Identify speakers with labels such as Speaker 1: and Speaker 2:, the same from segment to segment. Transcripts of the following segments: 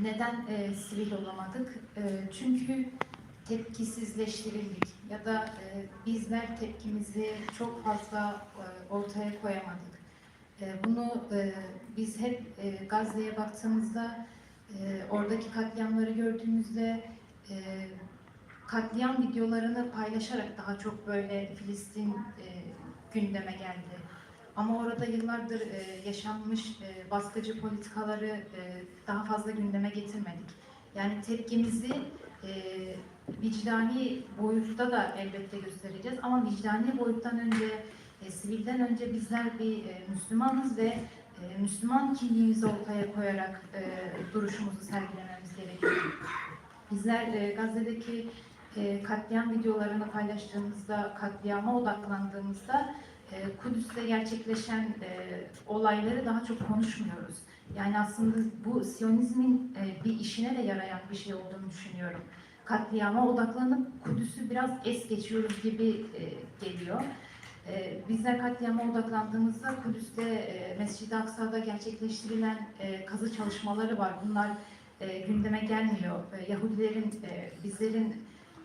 Speaker 1: Neden e, sivil olamadık? E, çünkü tepkisizleştirildik ya da e, bizler tepkimizi çok fazla e, ortaya koyamadık. E, bunu e, biz hep e, Gazze'ye baktığımızda, e, oradaki katliamları gördüğümüzde e, katliam videolarını paylaşarak daha çok böyle Filistin e, gündeme geldi. Ama orada yıllardır e, yaşanmış e, baskıcı politikaları e, daha fazla gündeme getirmedik. Yani tepkimizi e, vicdani boyutta da elbette göstereceğiz ama vicdani boyuttan önce, e, sivilden önce bizler bir e, Müslümanız ve e, Müslüman kimliğimizi ortaya koyarak e, duruşumuzu sergilememiz gerekiyor. Bizler e, Gazze'deki e, katliam videolarını paylaştığımızda, katliama odaklandığımızda Kudüs'te gerçekleşen e, olayları daha çok konuşmuyoruz. Yani aslında bu Siyonizmin e, bir işine de yarayan bir şey olduğunu düşünüyorum. Katliama odaklanıp Kudüs'ü biraz es geçiyoruz gibi e, geliyor. Bizler katliama odaklandığımızda Kudüs'te e, Mescid-i Aksa'da gerçekleştirilen kazı çalışmaları var. Bunlar gündeme gelmiyor. Yahudilerin, bizlerin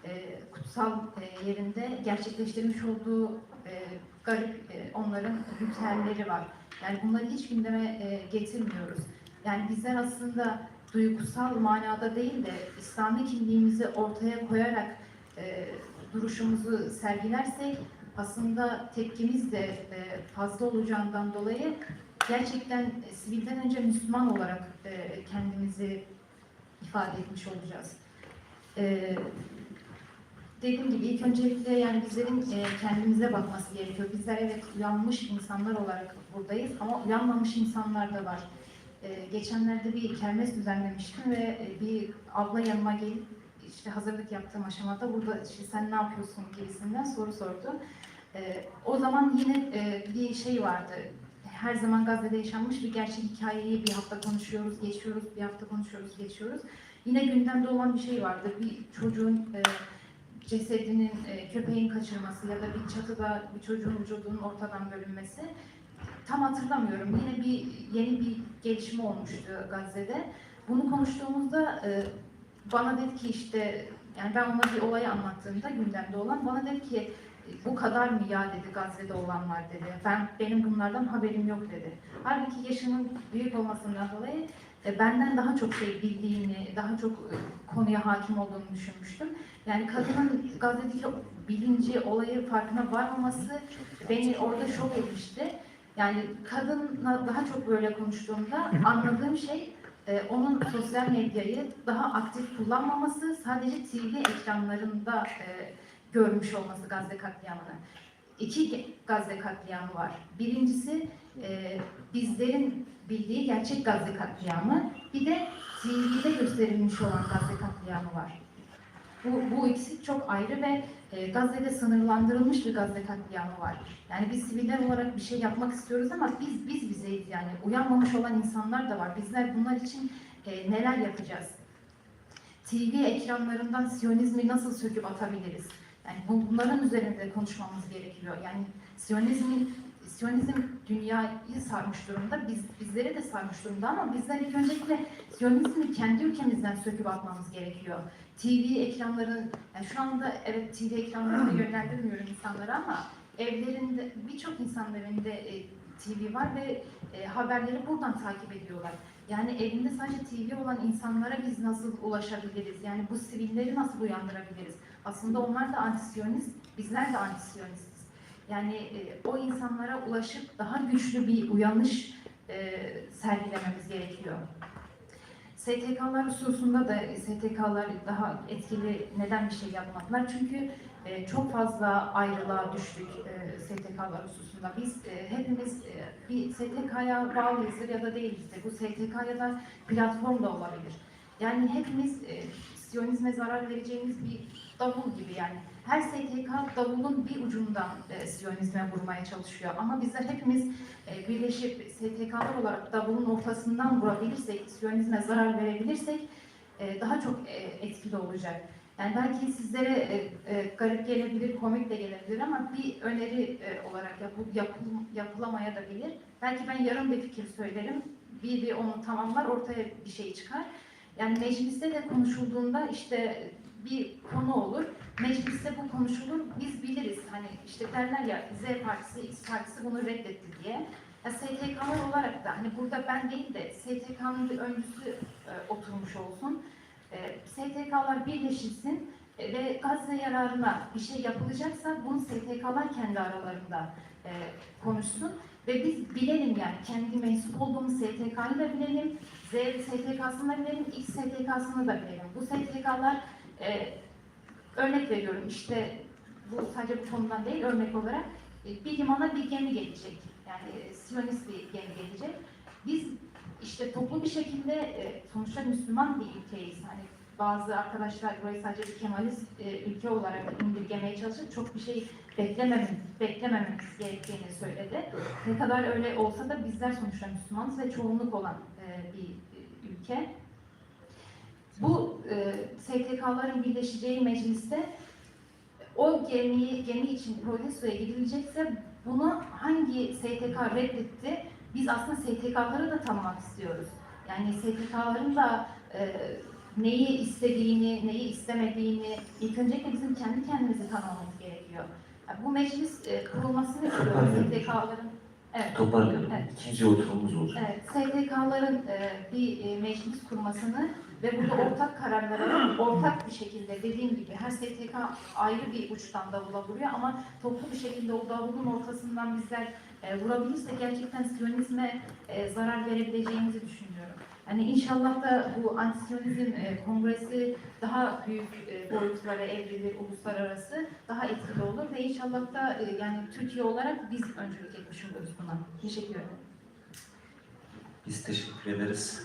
Speaker 1: e, kutsal e, yerinde gerçekleştirmiş olduğu e, garip onların ritüelleri var. Yani bunları hiç gündeme getirmiyoruz. Yani bizler aslında duygusal manada değil de İslami kimliğimizi ortaya koyarak duruşumuzu sergilersek aslında tepkimiz de fazla olacağından dolayı gerçekten sivilden önce Müslüman olarak kendimizi ifade etmiş olacağız. E, dediğim gibi ilk öncelikle yani bizlerin e, kendimize bakması gerekiyor. Bizler evet uyanmış insanlar olarak buradayız ama uyanmamış insanlar da var. E, geçenlerde bir kermes düzenlemiştim ve e, bir abla yanıma gelip işte hazırlık yaptığım aşamada burada işte sen ne yapıyorsun gibisinden soru sordu. E, o zaman yine e, bir şey vardı. Her zaman Gazze'de yaşanmış bir gerçek hikayeyi bir hafta konuşuyoruz, geçiyoruz, bir hafta konuşuyoruz, geçiyoruz. Yine gündemde olan bir şey vardı. Bir çocuğun e, cesedinin e, köpeğin kaçırması ya da bir çatıda bir çocuğun vücudunun ortadan bölünmesi. Tam hatırlamıyorum. Yine bir yeni bir gelişme olmuştu Gazze'de. Bunu konuştuğumuzda e, bana dedi ki işte yani ben ona bir olayı anlattığımda gündemde olan bana dedi ki bu kadar mı ya dedi Gazze'de olanlar dedi. Ben benim bunlardan haberim yok dedi. Halbuki yaşının büyük olmasından dolayı e, benden daha çok şey bildiğini, daha çok e, konuya hakim olduğunu düşünmüştüm. Yani kadının Gazze'deki bilinci, olayı farkına varmaması beni orada şok etmişti. Yani kadınla daha çok böyle konuştuğumda anladığım şey e, onun sosyal medyayı daha aktif kullanmaması, sadece TV ekranlarında e, görmüş olması Gazze katliamını. İki Gazze katliamı var. Birincisi e, bizlerin bildiği gerçek Gazze katliamı, bir de TV'de gösterilmiş olan Gazze katliamı var. Bu, bu ikisi çok ayrı ve e, Gazze'de sınırlandırılmış bir Gazze katliamı var. Yani biz siviller olarak bir şey yapmak istiyoruz ama biz biz bizeyiz yani. Uyanmamış olan insanlar da var. Bizler bunlar için e, neler yapacağız? TV ekranlarından Siyonizmi nasıl söküp atabiliriz? Yani bu- bunların üzerinde konuşmamız gerekiyor. Yani Siyonizmin Siyonizm dünyayı sarmış durumda, biz bizleri de sarmış durumda ama bizler ilk öncelikle Siyonizmi kendi ülkemizden söküp atmamız gerekiyor. TV ekranların, yani şu anda evet TV ekranlarını yönlendirmiyorum insanlara ama evlerinde, birçok insanların evinde e, TV var ve e, haberleri buradan takip ediyorlar. Yani evinde sadece TV olan insanlara biz nasıl ulaşabiliriz? Yani bu sivilleri nasıl uyandırabiliriz? Aslında onlar da antisiyonist, bizler de antisiyonistiz. Yani e, o insanlara ulaşıp daha güçlü bir uyanış e, sergilememiz gerekiyor. STK'lar hususunda da STK'lar daha etkili neden bir şey yapmadılar? Çünkü e, çok fazla ayrılığa düştük e, STK'lar hususunda. Biz e, hepimiz e, bir STK'ya bağlıyızdır ya da değilizdir. Bu STK ya da platform da olabilir. Yani hepimiz e, Siyonizme zarar vereceğimiz bir davul gibi yani. Her STK davulun bir ucundan e, Siyonizme vurmaya çalışıyor. Ama bizler hepimiz e, birleşip STK'lar olarak davulun ortasından vurabilirsek, Siyonizme zarar verebilirsek e, daha çok e, etkili olacak. Yani belki sizlere e, e, garip gelebilir, komik de gelebilir ama bir öneri e, olarak yapı, yapıl, yapılamaya da bilir. Belki ben yarım bir fikir söylerim, biri onu tamamlar, ortaya bir şey çıkar. Yani mecliste de konuşulduğunda işte bir konu olur. Mecliste bu konuşulur, biz biliriz. Hani işte derler ya Z partisi, X partisi bunu reddetti diye. Ya STK'lar olarak da hani burada ben değil de STK'nın bir öncüsü e, oturmuş olsun. E, STK'lar birleşilsin e, ve Gazze yararına bir şey yapılacaksa bunu STK'lar kendi aralarında e, konuşsun. Ve biz bilelim yani kendi mensup olduğumuz STK'yı da bilelim, Z STK'sını da bilelim, X STK'sını da bilelim. Bu STK'lar e, örnek veriyorum işte bu sadece bu konudan değil örnek olarak e, bir limana bir gemi gelecek. Yani e, Siyonist bir gemi gelecek. Biz işte toplu bir şekilde e, sonuçta Müslüman bir ülkeyiz. Hani bazı arkadaşlar burayı sadece bir Kemalist e, ülke olarak indirgemeye çalışıp çok bir şey beklemememiz, beklemememiz gerektiğini söyledi. Ne kadar öyle olsa da bizler sonuçta Müslümanız ve çoğunluk olan e, bir e, ülke. Bu e, STK'ların birleşeceği mecliste o gemi, gemi için protestoya gidilecekse bunu hangi STK reddetti? Biz aslında STK'ları da tanımak istiyoruz. Yani STK'ların da e, neyi istediğini, neyi istemediğini ilk öncelikle bizim kendi kendimizi tanımamız gerekiyor. Yani bu meclis e, kurulmasını istiyoruz. STK'ların. Evet.
Speaker 2: Toparlayalım.
Speaker 1: Evet.
Speaker 2: İkinci oturumumuz olacak.
Speaker 1: Evet, STK'ların e, bir e, meclis kurmasını ve burada ortak kararlara ortak bir şekilde dediğim gibi her STK ayrı bir uçtan davula vuruyor ama toplu bir şekilde o davulun ortasından bizler e, vurabilirsek gerçekten Siyonizme e, zarar verebileceğimizi düşünüyorum. Hani inşallah da bu antisiyonizm e, kongresi daha büyük e, boyutlara evrilir, uluslararası daha etkili olur ve inşallah da e, yani Türkiye olarak biz öncülük etmiş oluruz buna. Teşekkür ederim.
Speaker 2: Biz teşekkür ederiz.